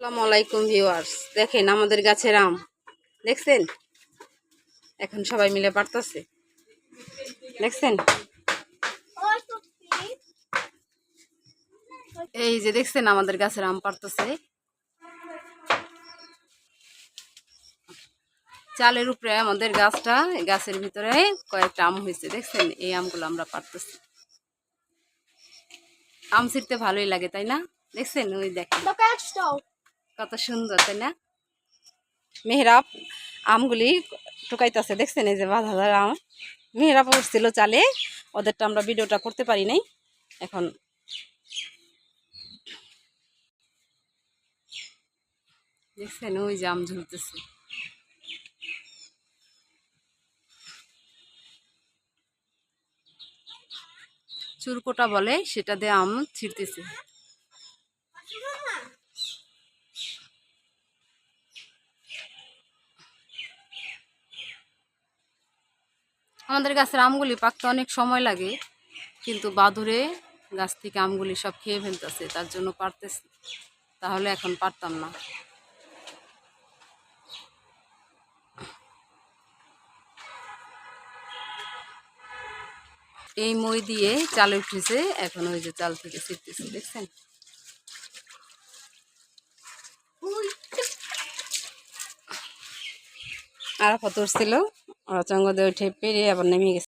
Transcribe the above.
আসসালামু আলাইকুম ভিউয়ার্স। দেখেন আমাদের গাছের আম। দেখছেন? এখন সবাই মিলে পারতেছে। দেখছেন? এই যে দেখছেন আমাদের গাছের আম পারতেছে। চালের উপরে আমাদের গাছটা গাছের ভিতরে কয়েকটা আম হয়েছে। দেখছেন? এই আমগুলো আমরা পারতেছি। আম ছিঁড়তে ভালোই লাগে, তাই না? দেখছেন? ওই দেখেন. কত সুন্দর, তাই না? মেহরাব আমগুলি টুকাইতেছে, দেখছেন এই যে বাধা আম? মেহরাব উঠছিল চালে, ওদেরটা আমরা ভিডিওটা করতে পারি নাই, এখন। দেখছেন, ওই যে আম ঝুলতেছে। চুরকোটা বলে, সেটা দিয়ে আম ছিঁড়তেছে। আমাদের গাছের আমগুলি পাকতে অনেক সময় লাগে, কিন্তু বাদুরে গাছ থেকে আমগুলি সব খেয়ে ফেলতেছে, তার জন্য পারতেছি তাহলে এখন পারতাম না। এই মই দিয়ে চাল উঠেছে, এখন ওই যে চাল থেকে ছিটতেছে, দেখছেন? আর কত ছিল ওরা চঙ্গ দিয়ে উঠে পেরিয়ে আবার নেমে গেছে।